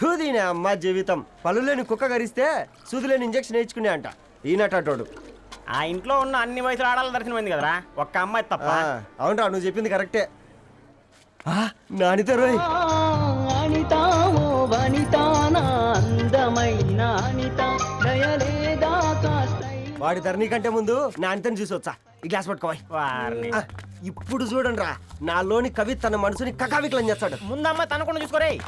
తూదీనే అమ్మ జీవితం. పలులేని కుక్క గరిస్తే సూదిలేని ఇంజక్షన్ వేయించుకునే అంట. ఈనటోడు ఆ ఇంట్లో ఉన్న అన్ని వయసులో ఆడాలి దర్శనమైంది కదరా? ఒక్క అమ్మాయి తప్ప. అవునరా నువ్వు చెప్పింది కరెక్టే. ఆ, నానితే రోయ్. అందమైన అనిత. దయలేదా కాస్తై. వాడి ధరణి కంటే ముందు నా అంతని చూసి వచ్చా ఈ గ్లాస్ పట్టుకోవాయి వారిని. ఇప్పుడు చూడండి రా నాలోని కవి తన మనసుని కకావికలం చేస్తాడు. ముందు అమ్మాయి తనకుండా చూసుకోరే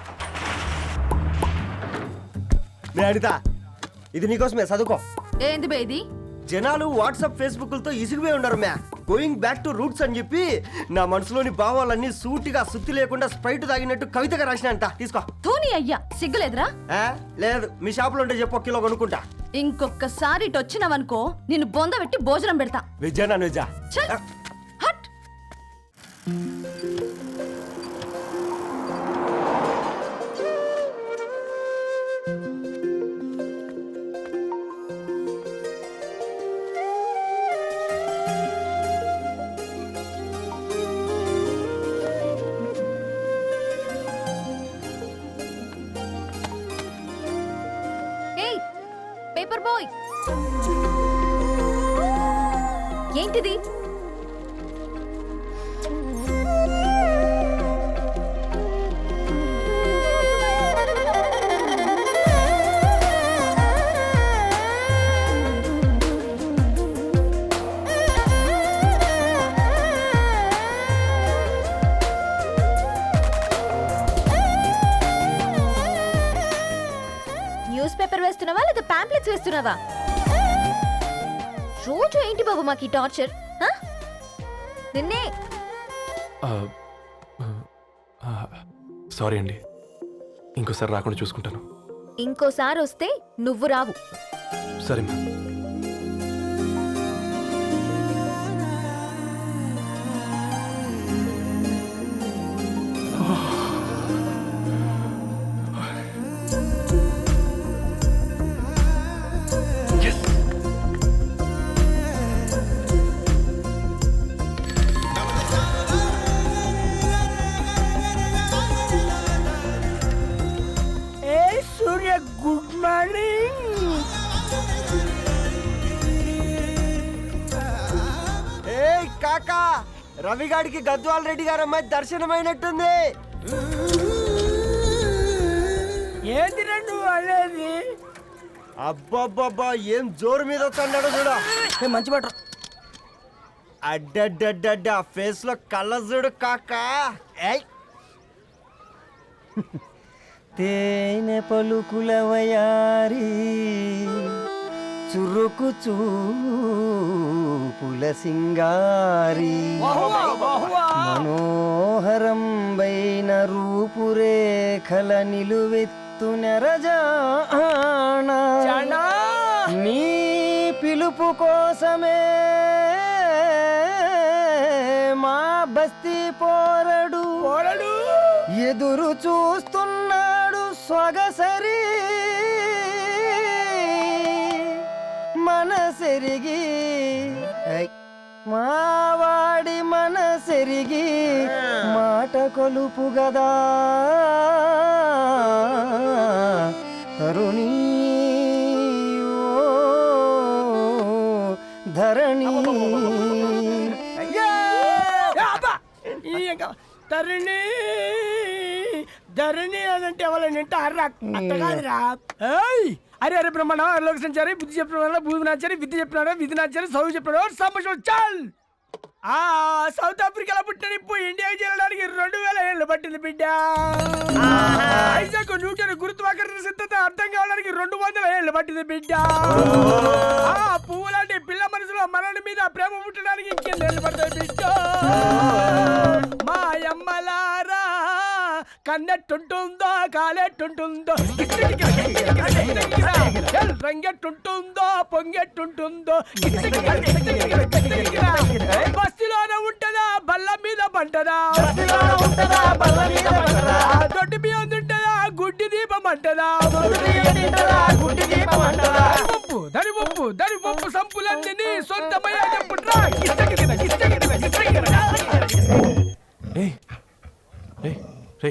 ఇది నీకోసమే చదువుకో. ఏంది బే ఇది? జనాలు వాట్సాప్ ఫేస్బుక్లతో ఇసిగిపోయి ఉండరు మ్యా గోయింగ్ బ్యాక్ టు రూట్స్ అని చెప్పి నా మనసులోని భావాలన్నీ సూటిగా సుత్తి లేకుండా స్ప్రైట్ తాగినట్టు కవితగా రాసిన అంట. తీసుకో. ధోని అయ్యా సిగ్గులేదురా? ఆ, లేదు మీ షాపులో ఉంటే చెప్పు ఒక కిలో కొనుక్కుంటా. ఇంకొకసారి ఇటు వచ్చినావనుకో నిన్ను బొంద పెట్టి భోజనం పెడతా. వెజ్జా నాన్ వెజ్జా! హట్! ఏంటిది? వేస్తున్నావా లేదా పాంప్లెట్స్ వేస్తున్నావా? రోజు ఏంటి బాబు మాకు ఈ టార్చర్? నిన్నే సారీ అండి. ఇంకోసారి రాకుండా చూసుకుంటాను. ఇంకోసారి వస్తే నువ్వు రావు. సరే మ్యామ్. Good morning. ఏయ్ కాకా రవిగాడికి గద్వాల్ రెడ్డి గారు అమ్మాయి దర్శనమైనట్టుంది. ఏంది నువ్వు అనేది? అబ్బబ్బబ్బా ఏం జోరు మీద వస్తున్నాడో చూడ. మంచి బట్ట అడ్డడ్డడ్డడ్డ ఫేస్లో కళ్ళ చూడు కాకా. ఏయ్. తేనె పలుకుల వయారి చురుకు చూపుల సింగారి. మనోహరం వైన రూపురేఖల నిలువెత్తు నెరజానా. నీ పిలుపు కోసమే మా బస్తీ పోరడు. ఎదురు చూస్తున్నాడు స్వగసరి మనసెరిగి మావాడి మనసెరిగి మాట కొలుపు గదా తరుణీ ధరణి తరుణి ధరణి అదంటే ఎవరైనా అర్రా. అట్ట కాదురా. ఏయ్! అరే అరే బ్రహ్మణ లోక సంచారి బుద్ధి చెప్పిన బుద్ధి నాచారి విద్య చెప్పినాడు విధి నాచారి చదువు చెప్పినాడు సంభాషణ చాల్! ఆ సౌత్ ఆఫ్రికాలో పుట్టిన ఇప్పుడు ఇండియాకి చేరడానికి రెండు వేల ఏళ్ళు పట్టింది బిడ్డ. ఐజాక్ న్యూటన్ గురుత్వాకర్షణ సిద్ధత అర్థం కావడానికి రెండు వందల ఏళ్ళు పట్టింది బిడ్డ. ఆ పువ్వు లాంటి పిల్ల మనసులో మనని మీద ప్రేమ పుట్టడానికి ఇంకెన్ని ఏళ్ళు పడతాయి బిడ్డ? కన్నెట్టుంటుందో కాలెట్టుంటుందో. రంగెట్టుంటుందో పొంగెట్టుంటుందో. బస్సులోనే ఉంటదా బల్ల మీద పంటదా? దొడ్డి మీద ఉంటదా గుడ్డి దీపం అంటదా? పంపు దరి పంపు దరి పంపు సంపులన్నీ నీ సొంతమయ్యా చెప్పుట్రా. ఏ రే